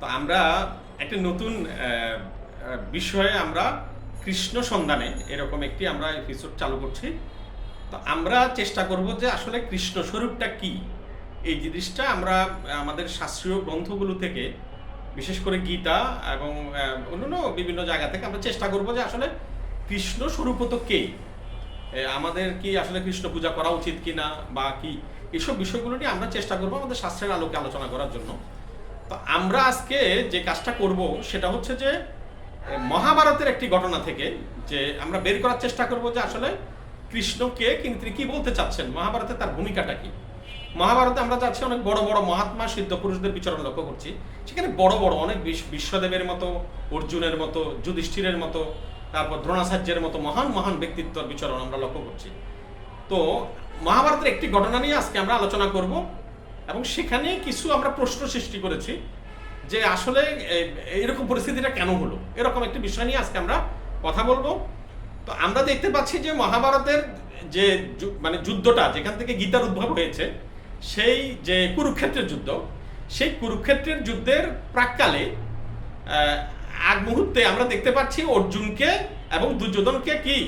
তো আমরা একটা নতুন বিষয়ে আমরা কৃষ্ণ সন্ধানে এরকম একটি আমরা এপিসোড চালু করছি। তো আমরা চেষ্টা করব যে আসলে কৃষ্ণ স্বরূপটা কি? এই জিনিসটা আমরা, আমাদের শাস্ত্রীয় গ্রন্থগুলো থেকে, বিশেষ করে গীতা এবং অন্যান্য বিভিন্ন জায়গা থেকে আমরা চেষ্টা করব যে আসলে কৃষ্ণ স্বরূপত কে? আমাদের কি আসলে কৃষ্ণ পূজা করা উচিত কিনা বা কি? এসব বিষয়গুলো নিয়ে আমরা চেষ্টা করব আমাদের শাস্ত্রের আলোকে আলোচনা করার জন্য। তো আমরা আজকে যে কাজটা করব সেটা হচ্ছে যে মহাভারতের একটি ঘটনা থেকে যে আমরা বের করার চেষ্টা করব যে আসলে কৃষ্ণকে কিন্তু তিনি কি বলতে চাচ্ছেন? মহাভারতে তার ভূমিকাটা কি? মহাভারতে আমরা যাচ্ছি অনেক বড় বড় মহাত্মা সিদ্ধ পুরুষদের বিচরণ লক্ষ্য করছি। সেখানে বড় বড় অনেক বিশ- বিশ্বদেবের মতো, অর্জুনের মতো, যুধিষ্ঠিরের মতো, তারপর দ্রোণাচার্যের মতো মহান মহান ব্যক্তিত্বর বিচরণ আমরা লক্ষ্য করছি। তো মহাভারতের একটি ঘটনা নিয়ে আজকে আমরা আলোচনা করব। এবং সেখানে কিছু আমরা প্রশ্ন সৃষ্টি করেছি যে আসলে এরকম পরিস্থিতিটা কেন হলো? এরকম একটি বিষয় নিয়ে আজকে আমরা কথা বলব। তো আমরা দেখতে পাচ্ছি যে মহাভারতের যে মানে যুদ্ধটা, যেখান থেকে গীতার উদ্ভব হয়েছে, সেই যে কুরুক্ষেত্রের যুদ্ধ, সেই কুরুক্ষেত্রের যুদ্ধের প্রাককালে আগ মুহূর্তে আমরা দেখতে পাচ্ছি অর্জুনকে এবং দুর্যোধনকে কি?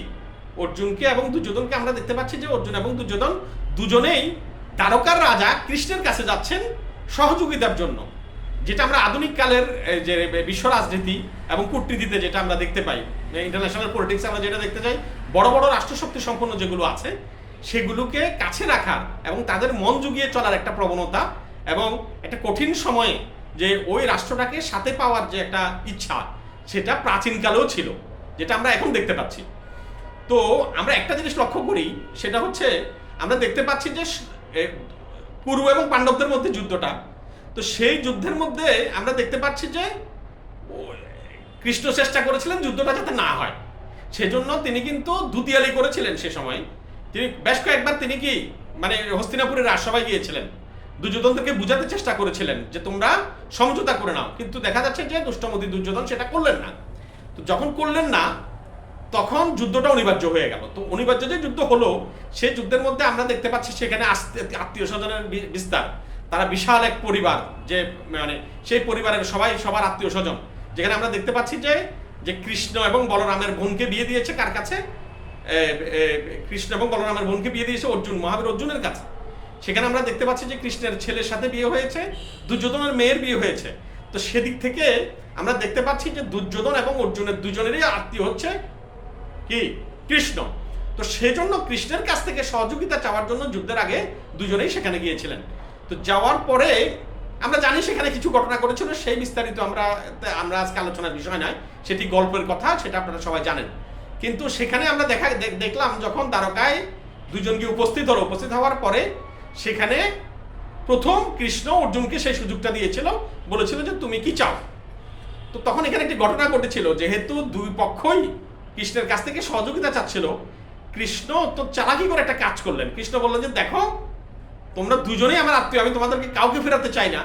অর্জুনকে এবং দুর্যোধনকে আমরা দেখতে পাচ্ছি যে অর্জুন এবং দুর্যোধন দুজনেই দ্বারকার রাজা কৃষ্ণের কাছে যাচ্ছেন সহযোগিতার জন্য, যেটা আমরা আধুনিক কালের যে বিশ্ব রাজনীতি এবং কূটনীতিতে যেটা আমরা দেখতে পাই ইন্টারন্যাশনাল পলিটিক্স আমরা যেটা দেখতে চাই, বড় বড় রাষ্ট্রশক্তি সম্পন্ন যেগুলো আছে, সেগুলোকে কাছে রাখার এবং তাদের মন জুগিয়ে চলার একটা প্রবণতা এবং একটা কঠিন সময়ে যে ওই রাষ্ট্রটাকে সাথে পাওয়ার যে একটা ইচ্ছা, সেটা প্রাচীনকালেও ছিল, যেটা আমরা এখন দেখতে পাচ্ছি। তো আমরা একটা জিনিস লক্ষ্য করি, সেটা হচ্ছে আমরা দেখতে পাচ্ছি যে পূর্ব এবং পাণ্ডবদের মধ্যে যুদ্ধটা। তো সেই যুদ্ধের মধ্যে আমরা দেখতে পাচ্ছি যে কৃষ্ণ চেষ্টা করেছিলেন যুদ্ধটা যাতে না হয়। সেজন্য তিনি কিন্তু দুতিয়ালি করেছিলেন সে সময়। তিনি বেশ কয়েকবার তিনি কি মানে হস্তিনাপুরের রাজসভায় গিয়েছিলেন। দুর্যোধনকে বুঝাতে চেষ্টা করেছিলেন যে, তোমরা সমঝোতা করে নাও। কিন্তু দেখা যাচ্ছে যে, দুষ্টমতি, দুর্যোধন সেটা করলেন না। তো যখন করলেন না তখন যুদ্ধটা অনিবার্য হয়ে গেল। তো অনিবার্য যে যুদ্ধ হলো সেই যুদ্ধের মধ্যে আমরা দেখতে পাচ্ছি সেখানে আত্মীয় স্বজনের বিস্তার। তারা বিশাল এক পরিবার যে মানে সেই পরিবারের সবাই সবার আত্মীয় স্বজন। যেখানে আমরা দেখতে পাচ্ছি যে যে কৃষ্ণ এবং বলরামের বোনকে বিয়ে দিয়েছে কার কাছে? কৃষ্ণ এবং বলরামের বোনকে বিয়ে দিয়েছে অর্জুন, মহাবীর অর্জুনের কাছে। সেখানে আমরা দেখতে পাচ্ছি যে কৃষ্ণের ছেলের সাথে বিয়ে হয়েছে, দুর্যোধনের মেয়ের বিয়ে হয়েছে। তো সেদিক থেকে আমরা দেখতে পাচ্ছি যে দুর্যোধন এবং অর্জুনের দুজনেরই আত্মীয় হচ্ছে কি? কৃষ্ণ। তো সেজন্য কৃষ্ণের কাছ থেকে সহযোগিতা চাওয়ার জন্য যুদ্ধের আগে দুজনেই সেখানে গিয়েছিলেন। তো যাওয়ার পরে আমরা জানি সেখানে কিছু ঘটনা করেছিল সেই বিস্তারিত আমরা আমরা আজকে আলোচনার বিষয় নয়, সেটি গল্পের কথা, সেটা আপনারা সবাই জানেন। কিন্তু সেখানে আমরা দেখা দেখলাম যখন দ্বারকায় দুজনকে উপস্থিত হলো, উপস্থিত হওয়ার পরে সেখানে প্রথম কৃষ্ণ অর্জুনকে সেই সুযোগটা দিয়েছিল, বলেছিল যে তুমি কি চাও? তো তখন এখানে একটি ঘটনা ঘটেছিল, যেহেতু দুই পক্ষই কৃষ্ণের কাছ থেকে সহযোগিতা চাচ্ছিল। কৃষ্ণ তো চালাকি করে একটা কাজ করলেন। কৃষ্ণ বললেন যে, দেখো, তোমরা দুজনেই আমার আত্মীয়, আমি তোমাদেরকে কাউকে ফেরাতে চাই না।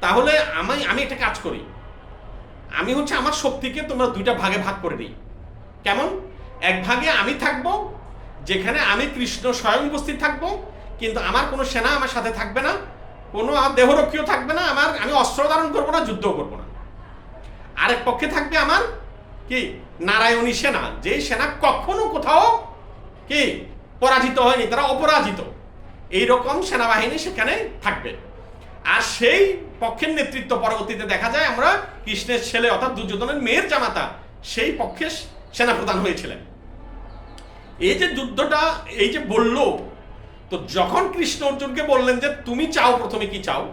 তাহলে আমি আমি একটা কাজ করি। আমি হচ্ছে আমার শক্তিকে তোমরা দুইটা ভাগে ভাগ করে দিই কেমন? এক ভাগে আমি থাকব, যেখানে আমি কৃষ্ণ স্বয়ং উপস্থিত থাকব, কিন্তু আমার কোনো সেনা আমার সাথে থাকবে না, কোনো আমার দেহরক্ষীও থাকবে না, আমার, আমি অস্ত্র ধারণ করব না যুদ্ধ করব না। আরেক পক্ষে থাকবে আমার কি? নারায়ণী সেনা। যে সেনা কখনো কোথাও কি? পরাজিত হয়নি, তারা অপরাজিত। এই রকম সেনাবাহিনী সেখানে থাকবে। আর সেই পক্ষের নেতৃত্ব পরবর্তীতে দেখা যায় আমরা কৃষ্ণের ছেলে অর্থাৎ দুর্যোধনের মেয়ের জামাতা, সেই পক্ষের সেনাপ্রধান হয়েছিলেন। এই যে যুদ্ধটা, এই যে বলল, তো যখন কৃষ্ণ অর্জুনকে বললেন যে, তুমি চাও, প্রথমে কি চাও?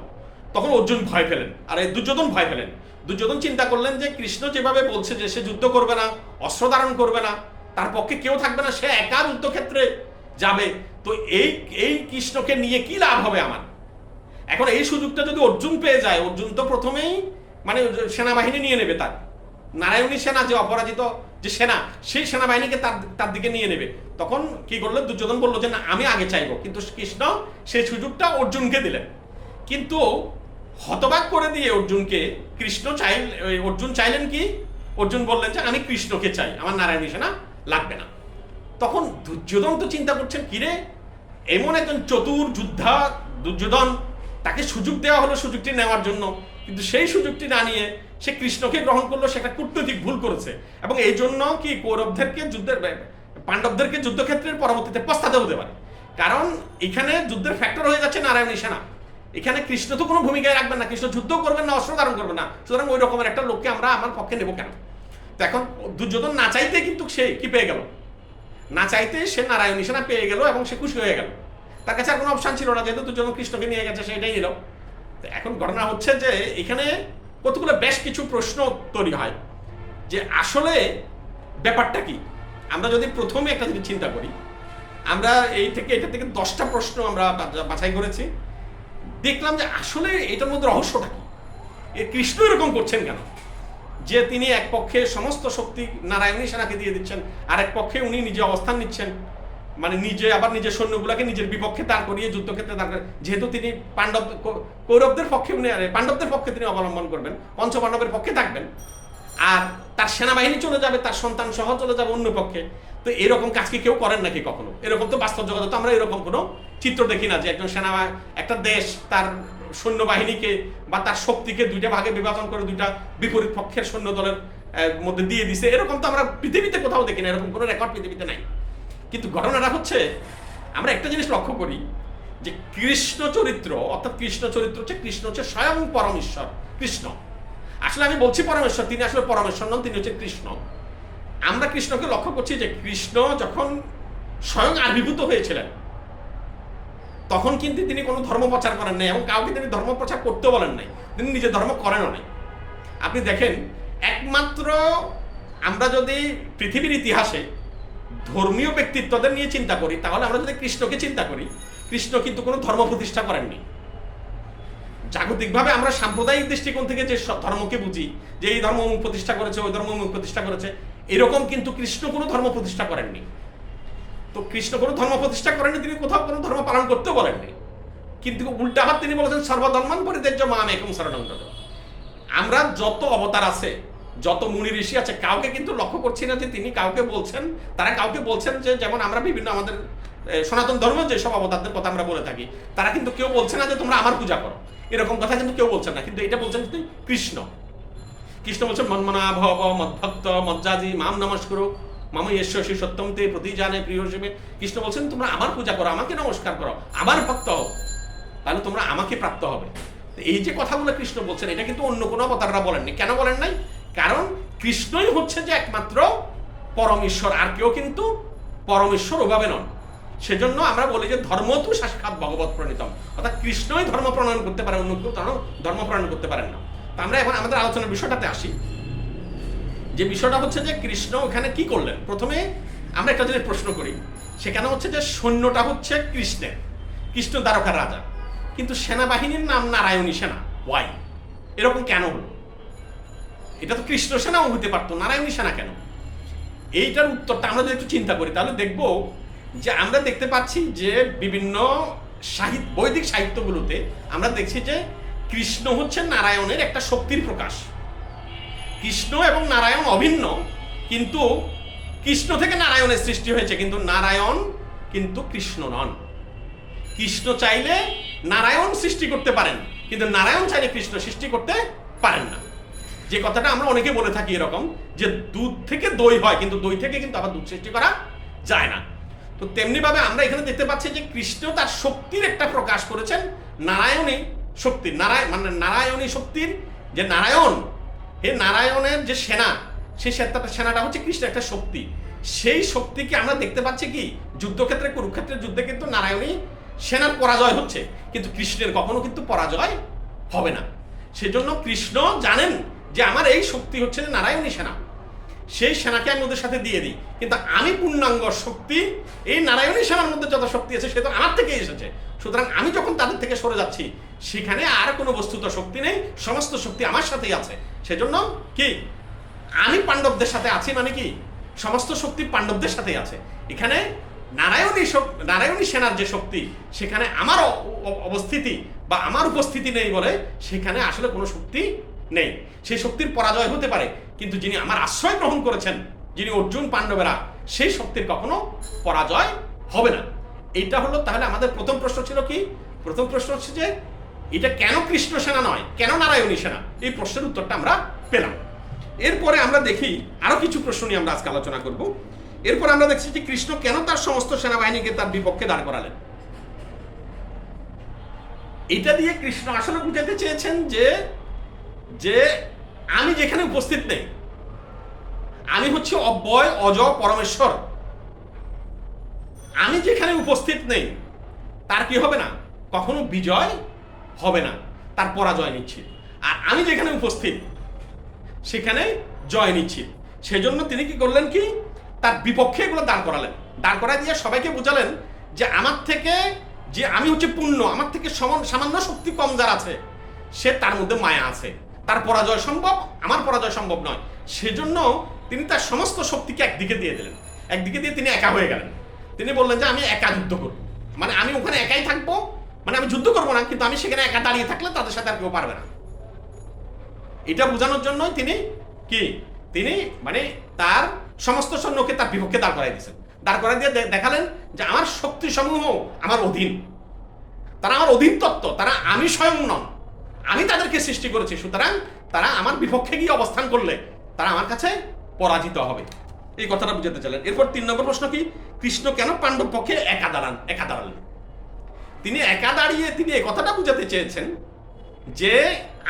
তখন অর্জুন ভয় পেলেন। আর এই দুর্যোধন ভয় পেলেন। দুর্যোধন চিন্তা করলেন যে কৃষ্ণ যেভাবে বলছে যে সে যুদ্ধ করবে না, অস্ত্র ধারণ করবে না, তার পক্ষে কেউ থাকবে না, সে একা যুদ্ধক্ষেত্রে যাবে। তো এই এই কৃষ্ণকে নিয়ে কি লাভ হবে আমার? এখন এই সুযোগটা যদি অর্জুন পেয়ে যায়, অর্জুন তো প্রথমেই মানে সেনাবাহিনী নিয়ে নেবে তার। নারায়ণী সেনা যে অপরাজিত যে সেনা, সেই সেনাবাহিনীকে তার তার দিকে নিয়ে নেবে। তখন কি করল দুর্যোধন বলল যে না, আমি আগে চাইব। কিন্তু কৃষ্ণ সেই সুযোগটা অর্জুনকে দিলেন। কিন্তু হতবাক করে দিয়ে অর্জুনকে কৃষ্ণ চাই ওই অর্জুন চাইলেন কি? অর্জুন বললেন যে, আমি কৃষ্ণকে চাই, আমার নারায়ণী সেনা লাগবে না। তখন দুর্যোধন তো চিন্তা করছেন কিরে এমন একজন চতুর যোদ্ধা দুর্যোধন, তাকে সুযোগ দেওয়া হলো, সুযোগটি নেওয়ার জন্য। কিন্তু সেই সুযোগটি না নিয়ে সে কৃষ্ণকে গ্রহণ করল সে একটা কূটনৈতিক ভুল করেছে। এবং এই জন্য কি কৌরবদেরকে যুদ্ধের পাণ্ডবদেরকে যুদ্ধক্ষেত্রের পরবর্তীতে পস্তাতে হতে পারে? কারণ এখানে যুদ্ধের ফ্যাক্টর হয়ে যাচ্ছে নারায়ণ সেনা এখানে কৃষ্ণ তো কোনো ভূমিকায় রাখবেন না, কৃষ্ণ যুদ্ধ করবেন না, অস্ত্র ধারণ করবেন না। সুতরাং ওই রকমের একটা লোককে আমরা আমার পক্ষে নেব কেন? তো এখন দুর্যোধন না চাইতে কিন্তু সে কি পেয়ে গেল? না চাইতে সে নারায়ণী সেনা পেয়ে গেল এবং সে খুশি হয়ে গেল। তার কাছে আর কোনো অপশান ছিল না, যেহেতু দুর্যোধন কৃষ্ণকে নিয়ে গেছে, সেটাই নিল। তো এখন ঘটনা হচ্ছে যে এখানে কতগুলো বেশ কিছু প্রশ্ন তৈরি হয়। যে আসলে ব্যাপারটা কি? আমরা যদি প্রথমে একটা জিনিস চিন্তা করি, আমরা এই থেকে, এটা থেকে দশটা প্রশ্ন আমরা বাছাই করেছি। দেখলাম যে আসলে এটার মধ্যে রহস্যটা কি? এ কৃষ্ণ এরকম করছেন কেন? যে তিনি এক পক্ষে সমস্ত শক্তি নারায়ণী সেনাকে দিয়ে দিচ্ছেন আর এক পক্ষে উনি নিজে অবস্থান নিচ্ছেন। মানে নিজে, আবার নিজের সৈন্যগুলোকে নিজের বিপক্ষে দাঁড় করিয়ে যুদ্ধক্ষেত্রে দাঁড় করেন যেহেতু তিনি পাণ্ডব কৌরবদের পক্ষে উনি পাণ্ডবদের পক্ষে তিনি অবলম্বন করবেন, পঞ্চপাণ্ডবের পক্ষে থাকবেন। আর তার সেনাবাহিনী চলে যাবে, তার সন্তান সহ চলে যাবে অন্য পক্ষে। তো এরকম কাজ কি কেউ করেন নাকি কখনো? এরকম তো বাস্তব জগতে তো আমরা এরকম কোনো চিত্র দেখি না যে একজন সেনা একটা দেশ তার সৈন্যবাহিনীকে বা তার শক্তিকে দুইটা ভাগে বিভাজন করে দুইটা বিপরীত পক্ষের সৈন্য দলের মধ্যে দিয়ে দিছে। এরকম তো আমরা পৃথিবীতে কোথাও দেখি না, এরকম কোনো রেকর্ড পৃথিবীতে নাই। কিন্তু ঘটনাটা হচ্ছে, আমরা একটা জিনিস লক্ষ্য করি যে কৃষ্ণ চরিত্র, অর্থাৎ কৃষ্ণ চরিত্র হচ্ছে, কৃষ্ণ হচ্ছে স্বয়ং পরমেশ্বর, কৃষ্ণ। আসলে আমি বলছি পরমেশ্বর, তিনি আসলে পরমেশ্বর নন, তিনি হচ্ছে কৃষ্ণ। আমরা কৃষ্ণকে লক্ষ্য করছি যে কৃষ্ণ যখন স্বয়ং আবির্ভূত হয়েছিলেন, তখন কিন্তু তিনি কোনো ধর্ম প্রচার করেন নাই এবং কাউকে তিনি ধর্ম প্রচার করতে বলেন নাই। তিনি নিজে ধর্ম করেনও নাই। আপনি দেখেন, একমাত্র আমরা যদি পৃথিবীর ইতিহাসে ধর্মীয় ব্যক্তিত্বদের নিয়ে চিন্তা করি, তাহলে আমরা যদি কৃষ্ণকে চিন্তা করি, কৃষ্ণ কিন্তু কোনো ধর্ম প্রতিষ্ঠা করেননি। জাগতিকভাবে আমরা সাম্প্রদায়িক দৃষ্টিকোণ থেকে যে ধর্মকে বুঝি, যে এই ধর্ম প্রতিষ্ঠা করেছে, ওই ধর্ম প্রতিষ্ঠা করেছে এরকম কিন্তু কৃষ্ণ কোনো ধর্ম প্রতিষ্ঠা করেননি তো কৃষ্ণ কোনো ধর্ম প্রতিষ্ঠা করেননি, তিনি কোথাও কোনো ধর্ম পালন করতে বলেননি কিন্তু উল্টা হাত তিনি বলেছেন সর্বধর্মান পরিত্যাজ্য মাম একম শরণং। আমরা যত অবতার আছে, যত মুনি ঋষি আছে, কাউকে কিন্তু লক্ষ্য করছি না যে তিনি কাউকে বলছেন, তারা কাউকে বলছেন যে, যেমন আমরা বিভিন্ন আমাদের সনাতন ধর্ম যেসব অবতারদের কথা আমরা বলে থাকি, তারা কিন্তু কেউ বলছে না যে তোমরা আমার পূজা করো এরকম কথা কিন্তু কেউ বলছেন না কিন্তু এটা বলছেন? কৃষ্ণ কৃষ্ণ বলছেন মন্মনা ভব মদ্ভক্ত মজ্জাজি, মাম নমস্কর। মাম ঈশ্বর সত্যম তে প্রতি জানে প্রিয় হিসেবে কৃষ্ণ বলছেন তোমরা আমার পূজা করো, আমাকে নমস্কার করো, আমার ভক্ত হও। তাহলে তোমরা আমাকে প্রাপ্ত হবে। এই যে কথাগুলো কৃষ্ণ বলছেন, এটা কিন্তু অন্য কোনো অবতাররা বলেননি। কেন বলেন নাই? কারণ কৃষ্ণই হচ্ছে যে একমাত্র পরমেশ্বর, আর কেউ কিন্তু পরমেশ্বর ওভাবে নন। সেজন্য আমরা বলি যে ধর্ম তো সাক্ষাৎ ভগবত প্রণীতম। অর্থাৎ কৃষ্ণই ধর্ম প্রণয়ন করতে পারে, অন্য কেউ ধর্ম প্রণয়ন করতে পারেন না। তো আমরা এখন আমাদের আলোচনার বিষয়টাতে আসি। যে বিষয়টা হচ্ছে যে কৃষ্ণ ওখানে কি করলেন? প্রথমে আমরা একটা জিনিস প্রশ্ন করি। সেখানে হচ্ছে যে সৈন্যটা হচ্ছে কৃষ্ণের। কৃষ্ণ দ্বারকার রাজা। কিন্তু সেনাবাহিনীর নাম নারায়ণী সেনা। ওয়াই এরকম কেন হলো? এটা তো কৃষ্ণ সেনাও হতে পারতো, নারায়ণী সেনা কেন? এইটার উত্তরটা আমরা যদি একটু চিন্তা করি, তাহলে দেখব যে আমরা দেখতে পাচ্ছি যে বিভিন্ন সাহিত্য বৈদিক সাহিত্যগুলোতে আমরা দেখছি যে কৃষ্ণ হচ্ছে নারায়ণের একটা শক্তির প্রকাশ। কৃষ্ণ এবং নারায়ণ অভিন্ন, কিন্তু কৃষ্ণ থেকে নারায়ণের সৃষ্টি হয়েছে, কিন্তু নারায়ণ কিন্তু কৃষ্ণ নন। কৃষ্ণ চাইলে নারায়ণ সৃষ্টি করতে পারেন, কিন্তু নারায়ণ চাইলে কৃষ্ণ সৃষ্টি করতে পারেন না। যে কথাটা আমরা অনেকে বলে থাকি এরকম, যে দুধ থেকে দই হয়, কিন্তু দই থেকে কিন্তু আবার দুধ সৃষ্টি করা যায় না। তো তেমনিভাবে আমরা এখানে দেখতে পাচ্ছি যে কৃষ্ণ তার শক্তির একটা প্রকাশ করেছেন নারায়ণী শক্তি নারায়ণ মানে নারায়ণী শক্তির যে নারায়ণ, হে নারায়ণের যে সেনা, সেই সেনাটা সেনাটা হচ্ছে কৃষ্ণের একটা শক্তি। সেই শক্তিকে আমরা দেখতে পাচ্ছি কি? যুদ্ধক্ষেত্রে কুরুক্ষেত্রের যুদ্ধে কিন্তু নারায়ণী সেনার পরাজয় হচ্ছে। কিন্তু কৃষ্ণের কখনো কিন্তু পরাজয় হবে না। সেজন্য কৃষ্ণ জানেন যে আমার এই শক্তি হচ্ছে নারায়ণী সেনা। সেই সেনাকে আমি ওদের সাথে দিয়ে দিই। কিন্তু আমি পূর্ণাঙ্গ শক্তি, এই নারায়ণী সেনার মধ্যে যত শক্তি আছে সে তো আমার থেকে এসেছে। সুতরাং আমি যখন তাদের থেকে সরে যাচ্ছি, সেখানে আর কোনো বস্তুত শক্তি নেই, সমস্ত শক্তি আমার সাথেই আছে। সেজন্য কি? আমি পাণ্ডবদের সাথে আছি মানে কি? সমস্ত শক্তি পাণ্ডবদের সাথেই আছে। এখানে নারায়ণী নারায়ণী সেনার যে শক্তি, সেখানে আমার অবস্থিতি বা আমার উপস্থিতি নেই বলে সেখানে আসলে কোনো শক্তি নেই। সেই শক্তির পরাজয় হতে পারে। কিন্তু যিনি আমার আশ্রয় গ্রহণ করেছেন, যিনি অর্জুন পাণ্ডবেরা, সেই শক্তির কখনো পরাজয় হবে না। এটা হলো তাহলে আমাদের প্রথম প্রশ্ন ছিল কি? প্রথম প্রশ্ন হচ্ছে যে, এটা কেন কৃষ্ণ সেনা নয়? কেন নারায়ণী সেনা? এই প্রশ্নের উত্তরটা আমরা পেলাম। এরপরে আমরা দেখি, আরও কিছু প্রশ্ন নিয়ে আমরা আজকে আলোচনা করব। এরপর আমরা দেখছি যে কৃষ্ণ কেন তার সমস্ত সেনাবাহিনীকে তার বিপক্ষে দাঁড় করালেন? এটা দিয়ে কৃষ্ণ আসলে বুঝাতে চেয়েছেন যে যে আমি যেখানে উপস্থিত নেই, আমি হচ্ছে অব্যয় অজ পরমেশ্বর। আমি যেখানে উপস্থিত নেই, তার কি হবে না? কখনো বিজয় হবে না, তার পরাজয় নিশ্চিত। আর আমি যেখানে উপস্থিত, সেখানে জয় নিশ্চিত। সেজন্য তিনি কি করলেন কি? তার বিপক্ষে এগুলো দাঁড় করালেন। দাঁড় করায় দিয়ে সবাইকে বোঝালেন যে আমার থেকে যে আমি হচ্ছে পূর্ণ আমার থেকে সমান সামান্য শক্তি কম যার আছে, সে তার মধ্যে মায়া আছে। তার পরাজয় সম্ভব, আমার পরাজয় সম্ভব নয়। সেজন্য তিনি তার সমস্ত শক্তিকে একদিকে দিয়ে দিলেন। একদিকে দিয়ে তিনি একা হয়ে গেলেন। তিনি বললেন যে, আমি একা যুদ্ধ করব। মানে আমি ওখানে একাই থাকব। মানে আমি যুদ্ধ করব না, কিন্তু আমি সেখানে একা দাঁড়িয়ে থাকলে তাদের সাথে আর কেউ পারবে না। এটা বোঝানোর জন্যই তিনি কি? তিনি মানে তার সমস্ত সৈন্যকে তার বিপক্ষে দাঁড় করাই দিয়েছেন। দাঁড় করাই দিয়ে দেখালেন যে, আমার শক্তি সমূহ আমার অধীন। তারা আমার অধীন তত্ত্ব তারা আমি স্বয়ং নন। আমি তাদেরকে সৃষ্টি করেছি, সুতরাং তারা আমার বিপক্ষে গিয়ে অবস্থান করলে তারা আমার কাছে পরাজিত হবে। এই কথাটা বুঝাতে চাইলেন। এরপর তিন নম্বর প্রশ্ন কি? কৃষ্ণ কেন পাণ্ডব পক্ষে একা দাঁড়ান, একা দাঁড়ালেন? তিনি একা দাঁড়িয়ে তিনি এই কথাটা বুঝাতে চেয়েছেন যে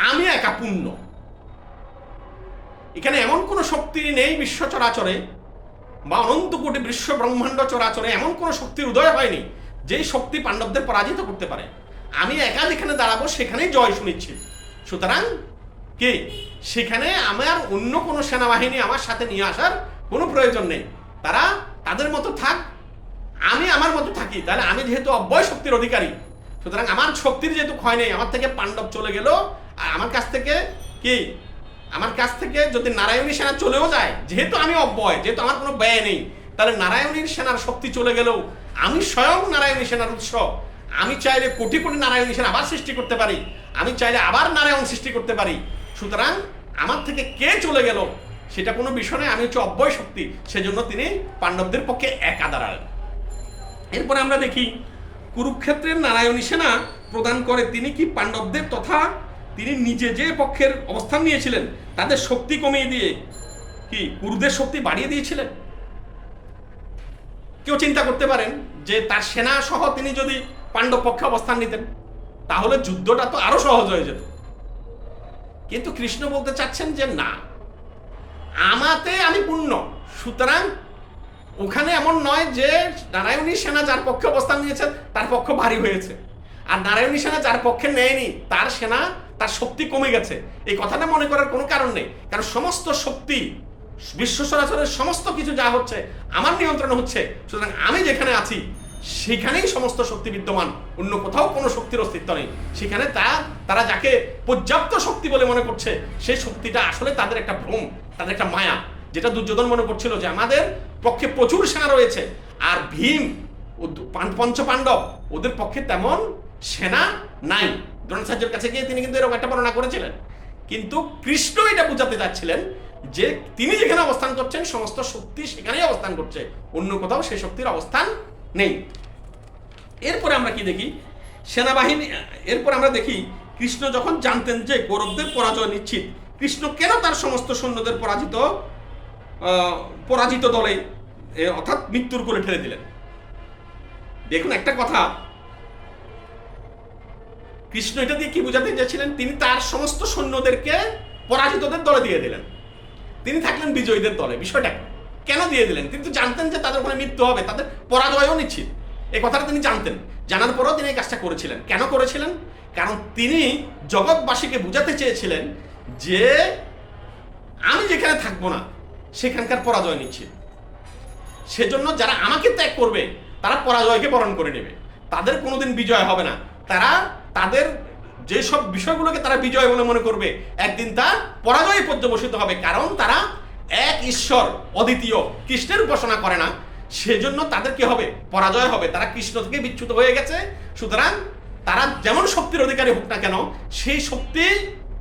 আমি একা পূর্ণ। এখানে এমন কোনো শক্তি নেই বিশ্ব চরাচরে বা অনন্ত কোটি বিশ্ব ব্রহ্মাণ্ড চরাচরে এমন কোনো শক্তির উদয় হয়নি, যেই শক্তি পাণ্ডবদের পরাজিত করতে পারে। আমি একা যেখানে দাঁড়াবো, সেখানেই জয় সুনিশ্চিত সুতরাং কি? সেখানে আমার অন্য কোনো সেনাবাহিনী আমার সাথে নিয়ে আসার কোনো প্রয়োজন নেই। তারা তাদের মতো থাক, আমি আমার মতো থাকি। তাহলে আমি যেহেতু অব্যয় শক্তির অধিকারী, সুতরাং আমার শক্তির যেহেতু ক্ষয় নেই, আমার থেকে পাণ্ডব চলে গেল, আর আমার কাছ থেকে কি? আমার কাছ থেকে যদি নারায়ণী সেনা চলেও যায়, যেহেতু আমি অব্যয়, যেহেতু আমার কোনো ব্যয় নেই, তাহলে নারায়ণীর সেনার শক্তি চলে গেলেও আমি স্বয়ং নারায়ণী সেনার উৎস। আমি চাইলে কোটি কোটি নারায়ণী সেনা আবার সৃষ্টি করতে পারি। আমি চাইলে আবার নারায়ণ সৃষ্টি করতে পারি। সুতরাং আমার থেকে কে চলে গেল? সেটা কোনো বিষয় নয়, আমি হচ্ছে অব্যয় শক্তি। সেজন্য তিনি পাণ্ডবদের পক্ষে একা দাঁড়ালেন এরপরে আমরা দেখি, কুরুক্ষেত্রের নারায়ণী সেনা প্রদান করে তিনি কি পাণ্ডবদের তথা তিনি নিজে যে পক্ষের অবস্থান নিয়েছিলেন, তাদের শক্তি কমিয়ে দিয়ে কি কুরুদের শক্তি বাড়িয়ে দিয়েছিলেন? কেউ চিন্তা করতে পারেন যে তার সেনা সহ তিনি যদি পাণ্ডব পক্ষে অবস্থান নিতেন। তাহলে যুদ্ধটা তো আরও সহজ হয়ে যেত। কিন্তু কৃষ্ণ বলতে চাচ্ছেন যে, না, আমাতে আমি পূর্ণ। সুতরাং ওখানে এমন নয় যে নারায়ণী সেনা যার পক্ষে অবস্থান নিয়েছে তার পক্ষ ভারী হয়েছে। আর নারায়ণী সেনা যার পক্ষে নেয়নি, তার সেনা, তার শক্তি কমে গেছে। এই কথাটা মনে করার কোনো কারণ নেই। কারণ সমস্ত শক্তি, বিশ্ব চরাচরের সমস্ত কিছু যা হচ্ছে, আমার নিয়ন্ত্রণ হচ্ছে। সুতরাং আমি যেখানে আছি সেখানেই সমস্ত শক্তি বিদ্যমান। অন্য কোথাও কোনো শক্তির অস্তিত্ব নেই। সেখানে তা, তারা যাকে পর্যাপ্ত শক্তি বলে মনে করছে সেই শক্তিটা আসলে তাদের একটা ভ্রম, তাদের একটা মায়া, যেটা দুর্যোধন মনে করছিল যে আমাদের পক্ষে প্রচুর সেনা রয়েছে। আর ভীম পঞ্চ পাণ্ডব ওদের পক্ষে তেমন সেনা নাই। দ্রোণাচার্যের কাছে গিয়ে তিনি কিন্তু এরকম একটা বর্ণনা করেছিলেন। কিন্তু কৃষ্ণ এটা বুঝাতে চাচ্ছিলেন যে তিনি যেখানে অবস্থান করছেন, সমস্ত শক্তি সেখানেই অবস্থান করছে। অন্য কোথাও সেই শক্তির অবস্থান নেই। এরপরে আমরা কি দেখি? সেনাবাহিনী, এরপর আমরা দেখি, কৃষ্ণ যখন জানতেন যে কৌরবদের পরাজয় নিশ্চিত, কৃষ্ণ কেন তার সমস্ত সৈন্যদের পরাজিত পরাজিত দলে অর্থাৎ মৃত্যুর কোলে ঠেলে দিলেন? দেখুন একটা কথা। কৃষ্ণ এটা দিয়ে কি বোঝাতে চেয়েছিলেন? তিনি তার সমস্ত সৈন্যদেরকে পরাজিতদের দলে দিয়ে দিলেন। তিনি থাকলেন বিজয়ীদের দলে। বিষয়টা? কেন দিয়ে দিলেন? তিনি তো জানতেন যে তাদের ওখানে মৃত্যু হবে, তাদের পরাজয়ও নিশ্চিত। এই কথাটা তিনি জানতেন। জানার পরেও তিনি এই কাজটা করেছিলেন। কেন করেছিলেন? কারণ তিনি জগৎবাসীকে বুঝাতে চেয়েছিলেন যে আমি যেখানে থাকব না, সেখানকার পরাজয় নিশ্চিত। সেজন্য যারা আমাকে ত্যাগ করবে, তারা পরাজয়কে বরণ করে নেবে। তাদের কোনোদিন বিজয় হবে না। তারা তাদের যেসব বিষয়গুলোকে তারা বিজয় বলে মনে করবে, একদিন তার পরাজয় পর্যবসিত হবে। কারণ তারা এক ঈশ্বর অদ্বিতীয় কৃষ্ণের উপাসনা করে না, সেজন্য তাদের কি হবে? পরাজয় হবে। তারা কৃষ্ণ থেকে বিচ্যুত হয়ে গেছে। সুতরাং তারা যেমন শক্তির অধিকারী হোক না কেন, সেই শক্তি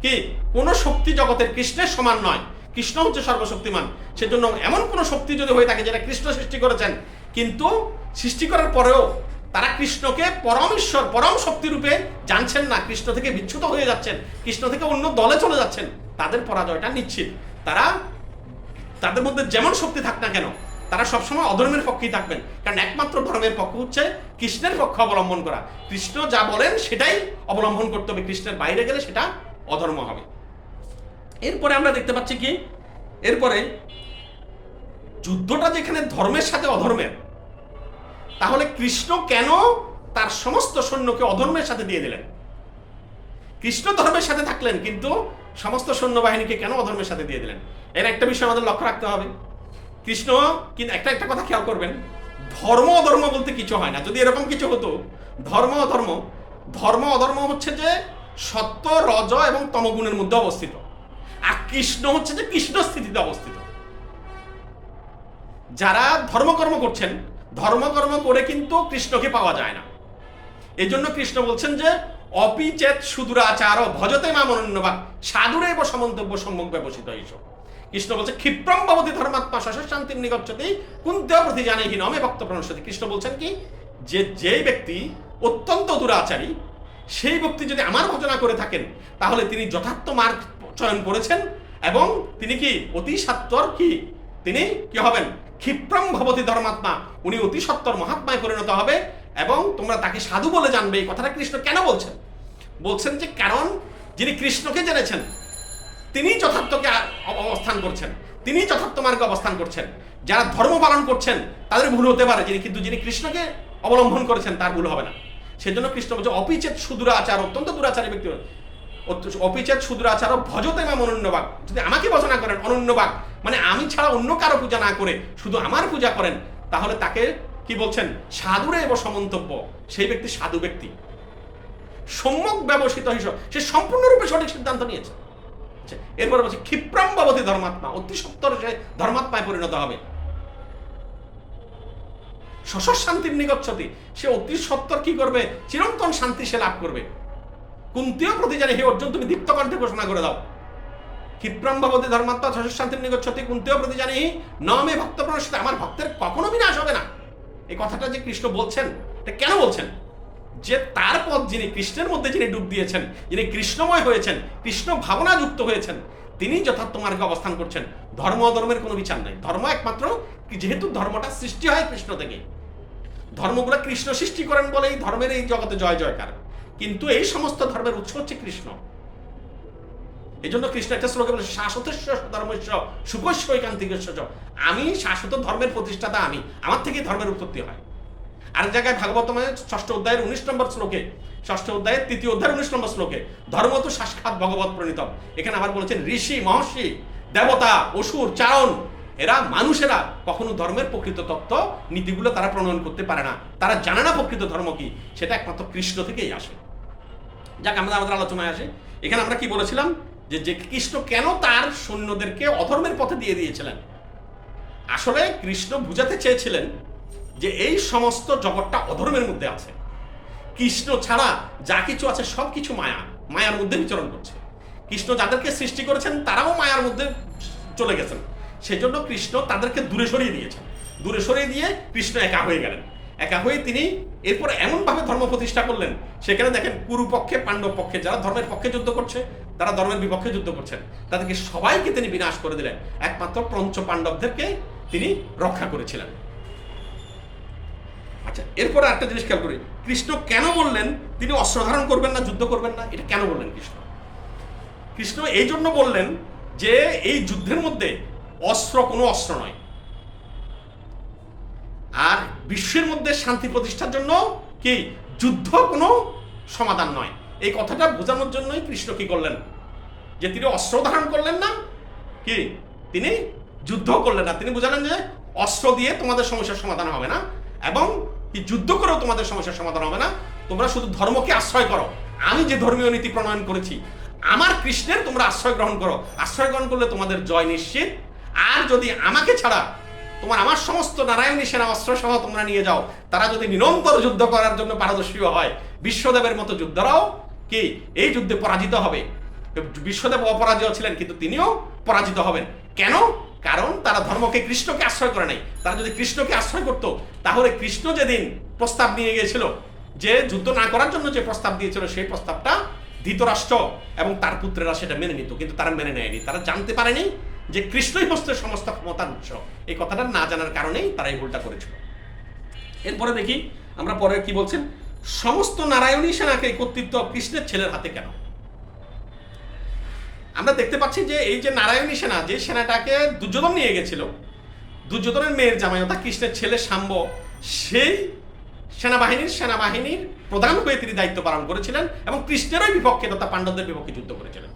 কি? কোনো শক্তি জগতের কৃষ্ণের সমান নয়। কৃষ্ণ হচ্ছে সর্বশক্তিমান। সেজন্য এমন কোনো শক্তি যদি হয়ে থাকে যেটা কৃষ্ণ সৃষ্টি করেছেন, কিন্তু সৃষ্টি করার পরেও তারা কৃষ্ণকে পরম ঈশ্বর, পরম শক্তি রূপে জানছেন না, কৃষ্ণ থেকে বিচ্ছুত হয়ে যাচ্ছেন, কৃষ্ণ থেকে অন্য দলে চলে যাচ্ছেন, তাদের পরাজয়টা নিশ্চিত। তারা তাদের মধ্যে যেমন শক্তি থাক না কেন, তারা সবসময় অধর্মের পক্ষেই থাকবেন। কারণ একমাত্র ধর্মের পক্ষ হচ্ছে কৃষ্ণের পক্ষ অবলম্বন করা। কৃষ্ণ যা বলেন সেটাই অবলম্বন করতে হবে। কৃষ্ণের বাইরে গেলে সেটা অধর্ম হবে। এরপরে আমরা দেখতে পাচ্ছি কি? এরপরে যুদ্ধটা যেখানে ধর্মের সাথে অধর্মের, তাহলে কৃষ্ণ কেন তার সমস্ত সৈন্যকে অধর্মের সাথে দিয়ে দিলেন? কৃষ্ণ ধর্মের সাথে থাকলেন, কিন্তু সমস্ত সৈন্যবাহিনীকে কেন অধর্মের সাথে দিয়ে দিলেন? এর একটা বিষয় আমাদের লক্ষ্য রাখতে হবে। কৃষ্ণ, কিন্তু একটা একটা কথা খেয়াল করবেন, ধর্ম অধর্ম বলতে কিছু হয় না। যদি এরকম কিছু হতো, ধর্ম অধর্ম ধর্ম অধর্ম হচ্ছে যে সত্য, রজ এবং তমগুণের মধ্যে অবস্থিত। আর কৃষ্ণ হচ্ছে যে কৃষ্ণ স্থিতিতে অবস্থিত। যারা ধর্মকর্ম করছেন ধর্মকর্ম করে কিন্তু কৃষ্ণকে পাওয়া যায় না। এই জন্য কৃষ্ণ বলছেন যে অপিচেত সুদুরাচার ভজতে মা মনন্যবাদ সাধুরে সমন্তব্য সম্মুখ ব্যবসিত এইসব। কৃষ্ণ বলছে, ক্ষিপ্রম ভবতি ধর্মাত্মা শশ শান্তির নিগচ্ছতি, কুন্তেয় প্রতি জানে কি নমে ভক্ত প্রণশতি। কৃষ্ণ বলছেন কি, যে যে ব্যক্তি অত্যন্ত দুরাচারী, সেই ব্যক্তি যদি আমার ভজনা করে থাকেন, তাহলে তিনি যথার্থ মার্গ চয়ন করেছেন এবং তিনি কি অতি সত্তর কি? তিনি কি হবেন? ক্ষিপ্রম ভবতি ধর্মাত্মা, উনি অতি সত্তর মহাত্মায় পরিণত হবে এবং তোমরা তাকে সাধু বলে জানবে। এই কথাটা কৃষ্ণ কেন বলছেন? বলছেন যে কারণ যিনি কৃষ্ণকে জেনেছেন, তিনি যথার্থকে অবস্থান করছেন। তিনি যথার্থ মার্গে অবস্থান করছেন। যারা ধর্ম পালন করছেন, তাদের ভুল হতে পারে, যিনি কিন্তু যিনি কৃষ্ণকে অবলম্বন করেছেন, তার ভুল হবে না। সেজন্য কৃষ্ণ বলছে অপিচেত সুদূরাচার, অত্যন্ত দুরাচারী ব্যক্তি অপিচেত সুদূরাচার, ভজতে মা অনন্যবাগ যদি আমাকে ভজনা করেন অনন্যবাগ মানে আমি ছাড়া অন্য কারও পূজা না করে শুধু আমার পূজা করেন, তাহলে তাকে কি বলছেন? সাধুরে এবং সমন্তব্য। সেই ব্যক্তি সাধু ব্যক্তি। সম্যক ব্যবস্থিত হিসেবে সে সম্পূর্ণরূপে সঠিক সিদ্ধান্ত নিয়েছে। আচ্ছা, এরপরে বলছে ক্ষিপ্রম বাবতী ধর্মাত্মা অতি সত্তর সে ধর্মাত্মায় পরিণত হবে। শশর শান্তির নিগচ্ছতি সে অতি সত্তর কি করবে? চিরন্তন শান্তি সে লাভ করবে। কুন্তীয় প্রতি জানে হে অর্জুন তুমি দীপ্ত কণ্ঠে ঘোষণা করে দাও। ক্ষিপ্রম ভবতী ধর্মাত্মা শশর শান্তির নিগচ্ছতি কুন্তীয় প্রতি জানি নমে ভক্ত প্রণশিত আমার ভক্তের কখনো বিনাশ হবে না। এই কথাটা যে কৃষ্ণ বলছেন এটা কেন বলছেন? যে তার পথ যিনি কৃষ্ণের মধ্যে যিনি ডুব দিয়েছেন, যিনি কৃষ্ণময় হয়েছেন, কৃষ্ণ ভাবনা যুক্ত হয়েছেন, তিনি যথার্থ মার্গে অবস্থান করছেন। ধর্ম অধর্মের কোনো বিচার নাই। ধর্ম একমাত্র যেহেতু ধর্মটা সৃষ্টি হয় কৃষ্ণ থেকে। ধর্মগুলো কৃষ্ণ সৃষ্টি করেন বলেই ধর্মের এই জগতে জয় জয়কার। কিন্তু এই সমস্ত ধর্মের উৎস হচ্ছে কৃষ্ণ। এই জন্য কৃষ্ণ একটা শ্লোকে বলে শাশ্বতেশ্ব ধর্মস্ব ঐকান্তিকস্য আমি শাশ্বত ধর্মের প্রতিষ্ঠাতা আমি। আমার থেকে ধর্মের উৎপত্তি হয়। আর জায়গায় ভাগবতমে ষষ্ঠ অধ্যায়ের উনিশ নম্বর শ্লোকে, ষষ্ঠ অধ্যায়ের তৃতীয় অধ্যায়ের উনিশ নম্বর শ্লোকে, ধর্ম তো সাক্ষাৎ ভগবত প্রণীতম এখানে আবার বলেছেন, ঋষি, মহর্ষি, দেবতা, অসুর, চারণ, এরা মানুষেরা, কখনো ধর্মের প্রকৃত তত্ত্ব, নীতিগুলো তারা প্রণয়ন করতে পারে না। তারা জানে না প্রকৃত ধর্ম কি, সেটা একমাত্র কৃষ্ণ থেকেই আসে। যাক আমরা আমাদের আলোচনায় আসে। এখানে আমরা কি বলেছিলাম? যে যে কৃষ্ণ কেন তার সৈন্যদেরকে অধর্মের পথে দিয়ে দিয়েছিলেন? আসলে কৃষ্ণ বুঝাতে চেয়েছিলেন যে এই সমস্ত জগৎটা অধর্মের মধ্যে আছে। কৃষ্ণ ছাড়া যা কিছু আছে সব কিছু মায়া। মায়ার মধ্যে বিচরণ করছে। কৃষ্ণ যাদেরকে সৃষ্টি করেছেন, তারাও মায়ার মধ্যে চলে গেছেন। সেজন্য কৃষ্ণ তাদেরকে দূরে সরিয়ে দিয়েছেন। দূরে সরিয়ে দিয়ে কৃষ্ণ একা হয়ে গেলেন। একা হয়ে তিনি এরপর এমনভাবে ধর্ম প্রতিষ্ঠা করলেন, সেখানে দেখেন কুরু পক্ষে, পাণ্ডব পক্ষে, যারা ধর্মের পক্ষে যুদ্ধ করছে, তারা ধর্মের বিপক্ষে যুদ্ধ করছেন। তাদেরকে সবাইকে তিনি বিনাশ করে দিলেন। একমাত্র পঞ্চ পাণ্ডবদেরকে তিনি রক্ষা করেছিলেন। আচ্ছা এরপরে একটা জিনিস খেয়াল করি। কৃষ্ণ কেন বললেন, তিনি অস্ত্র ধারণ করবেন না, যুদ্ধ করবেন না? এটা কেন বললেন কৃষ্ণ? কৃষ্ণ এই জন্য বললেন যে, এই যুদ্ধের মধ্যে অস্ত্র কোনো অস্ত্র নয়। আর বিশ্বের মধ্যে শান্তি প্রতিষ্ঠার জন্য কি? যুদ্ধ কোনো সমাধান নয়। এই কথাটা বোঝানোর জন্যই কৃষ্ণ কি করলেন? যে তিনি অস্ত্র ধারণ করলেন না, কি? তিনি যুদ্ধ করলেন না। তিনি বুঝালেন যে অস্ত্র দিয়ে তোমাদের সমস্যার সমাধান হবে না। এবং কি যুদ্ধ করেও তোমাদের সমস্যার সমাধান হবে না। তোমরা শুধু ধর্মকে আশ্রয় করো। আমি যে ধর্মীয় নীতি প্রণয়ন করেছি, আমার কৃষ্ণের তোমরা আশ্রয় গ্রহণ করো। আশ্রয় গ্রহণ করলে তোমাদের জয় নিশ্চিত। আর যদি আমাকে ছাড়া তোমার আমার সমস্ত নারায়ণী সেনা অস্ত্র সহ তোমরা নিয়ে যাও, তারা যদি নিরন্তর যুদ্ধ করার জন্য পারদর্শী হয়, বিশ্বদেবের মতো যুদ্ধরাও কি এই যুদ্ধে পরাজিত হবে? বিশ্বদেব অপরাজয় ছিলেন, কিন্তু তিনিও পরাজিত হবেন। কেন? কারণ তারা ধর্মকে কৃষ্ণকে আশ্রয় করে নাই। তারা যদি কৃষ্ণকে আশ্রয় করতো, তাহলে কৃষ্ণ যেদিন প্রস্তাব নিয়ে গিয়েছিল, যে যুদ্ধ না করার জন্য যে প্রস্তাব দিয়েছিল, সেই প্রস্তাবটা ধৃতরাষ্ট্র এবং তার পুত্রেরা সেটা মেনে নিত, কিন্তু তারা মেনে নেয়নি। তারা জানতে পারেনি যে কৃষ্ণই হচ্ছে সমস্ত ক্ষমতার উৎস। এই কথাটা না জানার কারণেই তারা এই ভুলটা করেছিল। এরপরে দেখি আমরা পরে কি বলছেন, সমস্ত নারায়ণী সেনাকে কর্তৃত্ব কৃষ্ণের ছেলের হাতে কেন? আমরা দেখতে পাচ্ছি যে এই যে নারায়ণী সেনা, যে সেনাটাকে দুর্যোধন নিয়ে গেছিল, দুর্যোধনের মেয়ের জামাই অর্থাৎ কৃষ্ণের ছেলে সাম্ব সেই সেনাবাহিনীর সেনাবাহিনীর প্রধান হয়ে তিনি দায়িত্ব পালন করেছিলেন এবং কৃষ্ণেরই বিপক্ষে তথা পাণ্ডবদের বিপক্ষে যুদ্ধ করেছিলেন।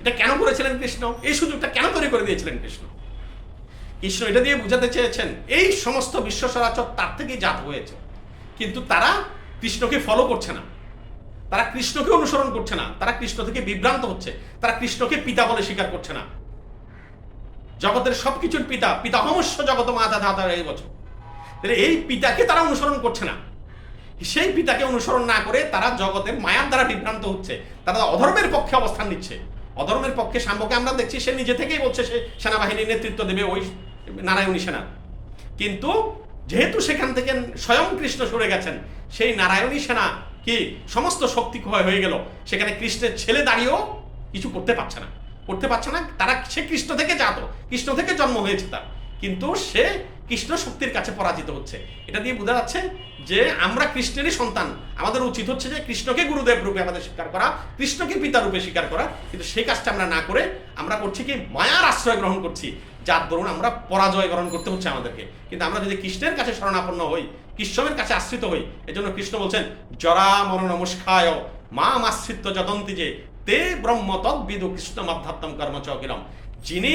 এটা কেন করেছিলেন কৃষ্ণ? এই সুযোগটা কেন তৈরি করে দিয়েছিলেন কৃষ্ণ? কৃষ্ণ এটা দিয়ে বোঝাতে চেয়েছেন, এই সমস্ত বিশ্ব সরাচর তার থেকেই জাত হয়েছে, কিন্তু তারা কৃষ্ণকে ফলো করছে না। তারা কৃষ্ণকে অনুসরণ করছে না। তারা কৃষ্ণ থেকে বিভ্রান্ত হচ্ছে। তারা কৃষ্ণকে পিতা বলে স্বীকার করছে না। জগতের সবকিছুর পিতা পিতা হমস্য জগত মাতা ধাতা এই বছর। তাহলে এই পিতাকে তারা অনুসরণ করছে না। সেই পিতাকে অনুসরণ না করে তারা জগতের মায়ার দ্বারা বিভ্রান্ত হচ্ছে। তারা অধর্মের পক্ষে অবস্থান নিচ্ছে। অধর্মের পক্ষে সাম্যকে আমরা দেখছি, সে নিজে থেকেই বলছে সে সেনাবাহিনীর নেতৃত্ব দেবে ওই নারায়ণী সেনা। কিন্তু যেহেতু সেখান থেকে স্বয়ং কৃষ্ণ সরে গেছেন, সেই নারায়ণী সেনা কি? সমস্ত শক্তি ক্ষয় হয়ে গেল। সেখানে কৃষ্ণের ছেলে দাঁড়িয়েও কিছু করতে পারছে না। করতে পারছে না, তারা সে কৃষ্ণ থেকে জাত। কৃষ্ণ থেকে জন্ম হয়েছে তার। কিন্তু সে কৃষ্ণ শক্তির কাছে পরাজিত হচ্ছে। এটা দিয়ে বোঝা যাচ্ছে যে আমরা কৃষ্ণেরই সন্তান। আমাদের উচিত হচ্ছে যে কৃষ্ণকে গুরুদেব রূপে আমাদের স্বীকার করা, কৃষ্ণকে পিতা রূপে স্বীকার করা। কিন্তু সেই কাজটা আমরা না করে আমরা করছি কি? মায়ার আশ্রয় গ্রহণ করছি। যার দরুন আমরা পরাজয় গ্রহণ করতে হচ্ছে আমাদেরকে। কিন্তু আমরা যদি কৃষ্ণের কাছে শরণাপন্ন হই কৃষ্ণের কাছে আশ্রিত হই, এজন্য কৃষ্ণ বলছেন, জরা মর নমস্কায় মা মাশ্রিত্য যদন্তি যে, তে ব্রহ্ম তদ্বিদু কৃষ্ণ মাধ্যাত্ম কর্মচকিরম যিনি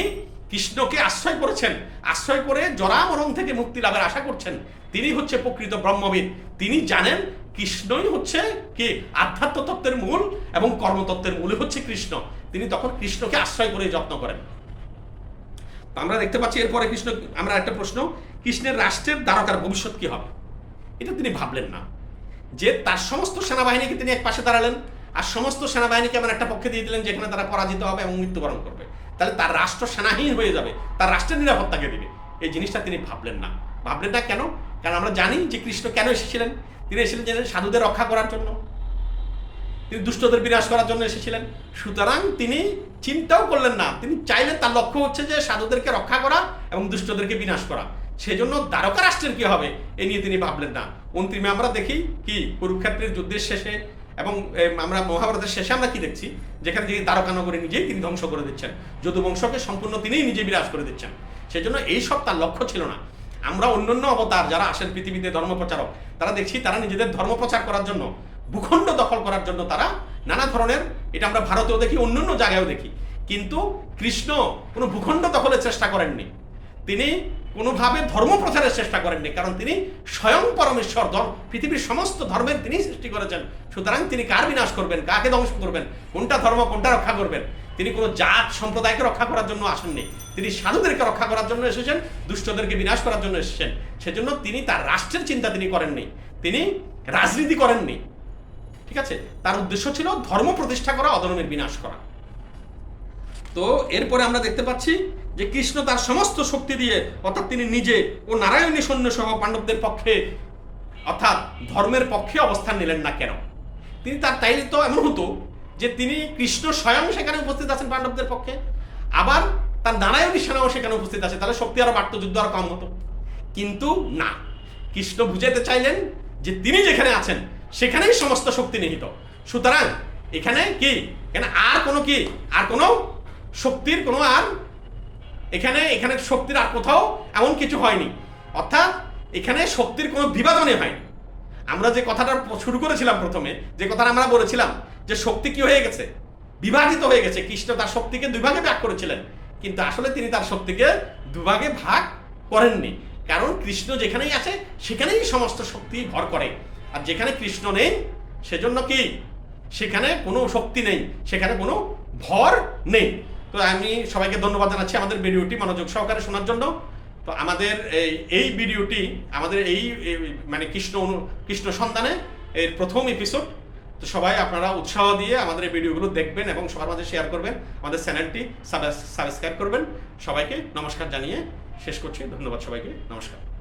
কৃষ্ণকে আশ্রয় করেছেন, আশ্রয় করে জরা মরণ থেকে মুক্তি লাভের আশা করছেন, তিনি হচ্ছে প্রকৃত ব্রহ্মবিদ। তিনি জানেন কৃষ্ণই হচ্ছে কি? আধ্যাত্ম তত্ত্বের মূল এবং কর্মতত্ত্বের মূল হচ্ছে কৃষ্ণ। তিনি তখন কৃষ্ণকে আশ্রয় করে যত্ন করেন। আমরা দেখতে পাচ্ছি এরপরে কৃষ্ণ, আমরা একটা প্রশ্ন, কৃষ্ণের রাষ্ট্রের দ্বারকার ভবিষ্যৎ কি হবে? এটা তিনি ভাবলেন না। যে তার সমস্ত সেনাবাহিনীকে তিনি এক পাশে দাঁড়ালেন, আর সমস্ত সেনাবাহিনীকে এমন একটা পক্ষে দিয়ে দিলেন যেখানে তারা পরাজিত হবে এবং মৃত্যুবরণ করবে। তাহলে তার রাষ্ট্র সেনাহীন হয়ে যাবে, তার রাষ্ট্রের নিরাপত্তাকে দিবে। এই জিনিসটা তিনি ভাবলেন না। ভাবলেন না কেন? কারণ আমরা জানি যে কৃষ্ণ কেন এসেছিলেন? তিনি এসেছিলেন যে সাধুদের রক্ষা করার জন্য। তিনি দুষ্টদের বিনাশ করার জন্য এসেছিলেন। সুতরাং তিনি চিন্তাও করলেন না। তিনি চাইলেন তার লক্ষ্য হচ্ছে যে সাধুদেরকে রক্ষা করা এবং দুষ্টদেরকে বিনাশ করা। সেজন্য দ্বারকা রাষ্ট্রের কি হবে? এ নিয়ে তিনি ভাবলেন না। অন্তিমে আমরা দেখি কি? কুরুক্ষেত্রের যুদ্ধের শেষে এবং আমরা মহাভারতের শেষে আমরা কি দেখছি? যেখানে তিনি দ্বারকা নগরী নিজেই তিনি ধ্বংস করে দিচ্ছেন। যদুবংশকে সম্পূর্ণ তিনিই নিজে বিরাজ করে দিচ্ছেন। সেজন্য এই সব তার লক্ষ্য ছিল না। আমরা অন্যান্য অবতার যারা আসেন পৃথিবীতে ধর্মপ্রচারক, তারা দেখছি তারা নিজেদের ধর্ম প্রচার করার জন্য ভূখণ্ড দখল করার জন্য তারা নানা ধরনের, এটা আমরা ভারতেও দেখি, অন্যান্য জায়গায়ও দেখি। কিন্তু কৃষ্ণ কোনো ভূখণ্ড দখলের চেষ্টা করেননি। তিনি কোনোভাবে ধর্ম প্রচারের চেষ্টা করেননি, কারণ তিনি স্বয়ং পরমেশ্বর ধর্ম পৃথিবীর সমস্ত ধর্মের তিনি সৃষ্টি করেছেন। সুতরাং তিনি কার বিনাশ করবেন, কাকে ধ্বংস করবেন, কোনটা ধর্ম, কোনটা রক্ষা করবেন? তিনি কোনো জাত সম্প্রদায়কে রক্ষা করার জন্য আসেননি। তিনি সাধুদেরকে রক্ষা করার জন্য এসেছেন, দুষ্টদেরকে বিনাশ করার জন্য এসেছেন। সেজন্য তিনি তার রাষ্ট্রের চিন্তা তিনি করেননি। তিনি রাজনীতি করেননি। ঠিক আছে? তার উদ্দেশ্য ছিল ধর্ম প্রতিষ্ঠা করা, অধর্মের বিনাশ করা। তো এরপরে আমরা দেখতে পাচ্ছি যে কৃষ্ণ তার সমস্ত শক্তি দিয়ে, অর্থাৎ তিনি নিজে ও নারায়ণী সৈন্য সহ পাণ্ডবদের পক্ষে, অর্থাৎ ধর্মের পক্ষে অবস্থান নিলেন না কেন? তিনি তার তাইলে তো এমন হতো যে তিনি কৃষ্ণ স্বয়ং সেখানে উপস্থিত আছেন পাণ্ডবদের পক্ষে, আবার তার নারায়ণী সেনাও সেখানে উপস্থিত আছে, তাহলে শক্তি আরও বাড়তো, যুদ্ধ আরও কম হতো। কিন্তু না। কৃষ্ণ বুঝাইতে চাইলেন যে তিনি যেখানে আছেন সেখানেই সমস্ত শক্তি নিহিত। সুতরাং এখানে কি? এখানে আর কোনো কি? আর কোনো শক্তির কোনো আর এখানে এখানে শক্তির আর কোথাও এমন কিছু হয়নি। অর্থাৎ এখানে শক্তির কোনো বিভাজনই হয়নি। আমরা যে কথাটা শুরু করেছিলাম প্রথমে, যে কথাটা আমরা বলেছিলাম, যে শক্তি কি হয়ে গেছে? বিভাজিত হয়ে গেছে। কৃষ্ণ তার শক্তিকে দুই ভাগে ভাগ করেছিলেন। কিন্তু আসলে তিনি তার শক্তিকে দুভাগে ভাগ করেননি। কারণ কৃষ্ণ যেখানেই আছে, সেখানেই সমস্ত শক্তি ভর করে। আর যেখানে কৃষ্ণ নেই, সেজন্য কি? সেখানে কোনো শক্তি নেই, সেখানে কোনো ভর নেই। তো আমি সবাইকে ধন্যবাদ জানাচ্ছি আমাদের ভিডিওটি মনোযোগ সহকারে শোনার জন্য। তো আমাদের এই ভিডিওটি, আমাদের এই মানে কৃষ্ণ কৃষ্ণ সন্ধানে এর প্রথম এপিসোড তো সবাই আপনারা উৎসাহ দিয়ে আমাদের এই ভিডিওগুলো দেখবেন এবং সবার মাঝে শেয়ার করবেন। আমাদের চ্যানেলটি সাবস্ক্রাইব করবেন। সবাইকে নমস্কার জানিয়ে শেষ করছি। ধন্যবাদ সবাইকে। নমস্কার।